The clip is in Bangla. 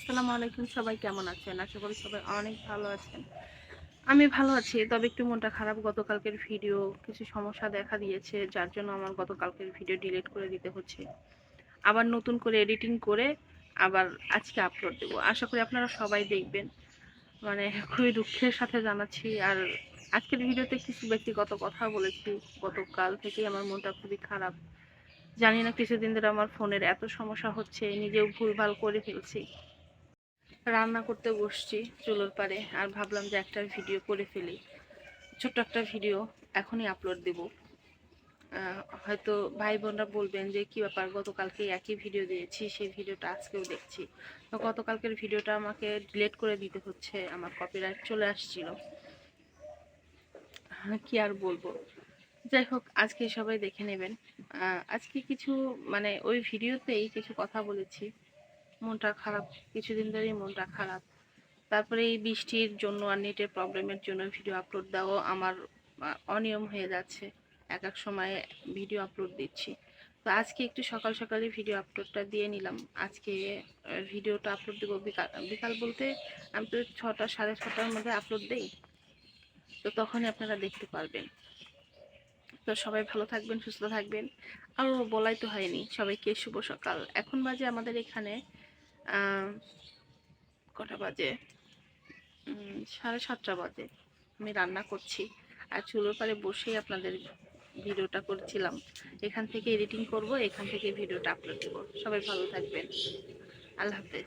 আসসালামু আলাইকুম, সবাই কেমন আছেন? আশা করি সবাই অনেক ভালো আছেন। আমি ভালো আছি, তবে একটু মনটা খারাপ। গতকালকের ভিডিও কিছু সমস্যা দেখা দিয়েছে, যার জন্য আমার গতকালকের ভিডিও ডিলিট করে দিতে হচ্ছে। আবার নতুন করে এডিটিং করে আবার আজকে আপলোড দেবো। আশা করি আপনারা সবাই দেখবেন। মানে খুবই দুঃখের সাথে জানাচ্ছি। আর আজকের ভিডিওতে কিছু ব্যক্তিগত কথা বলেছি। গতকাল থেকেই আমার মনটা খুবই খারাপ। জানি না, কিছুদিন ধরে আমার ফোনের এত সমস্যা হচ্ছে, নিজেও ভুলভাল করে ফেলছি। রান্না করতে বসছি চুলোর পারে আর ভাবলাম যে একটা ভিডিও করে ফেলি। ছোট্ট একটা ভিডিও এখনই আপলোড দেব। হয়তো ভাই বোনরা বলবেন যে কি ব্যাপার, গতকালকে একই ভিডিও দিয়েছি, সেই ভিডিওটা আজকেও দেখছি। তো গতকালকের ভিডিওটা আমাকে ডিলেট করে দিতে হচ্ছে, আমার কপিরাইট চলে আসছিল। কি আর বলব? যাই হোক, আজকে সবাই দেখে নেবেন। আজকে কিছু মানে ওই ভিডিওতেই কিছু কথা বলেছি। মনটা খারাপ, কিছুদিন ধরেই মনটা খারাপ। তারপরে এই বৃষ্টির জন্য আর নেটের প্রবলেমের জন্য ভিডিও আপলোড দেওয়াও আমার অনিয়ম হয়ে যাচ্ছে। এক এক সময় ভিডিও আপলোড দিচ্ছি। তো আজকে একটু সকাল সকালে ভিডিও আপলোডটা দিয়ে নিলাম। আজকে ভিডিওটা আপলোড দেবো বিকাল বিকাল বলতে আমি তো ছটা, সাড়ে ছটার মধ্যে আপলোড দেই। তো তখনই আপনারা দেখতে পারবেন। তো সবাই ভালো থাকবেন, সুস্থ থাকবেন। আর বলাই তো হয়নি। সবাইকে শুভ সকাল। এখন বাজে আমাদের এখানে কটা বাজে? সাড়ে সাতটা বাজে। আমি রান্না করছি। আর চুলোর পারে বসেই আপনাদের ভিডিওটা করছিলাম। এখান থেকে এডিটিং করব, এখান থেকে ভিডিওটা আপলোড দেবো। সবাই ভালো থাকবেন। আল্লাহ হাফেজ।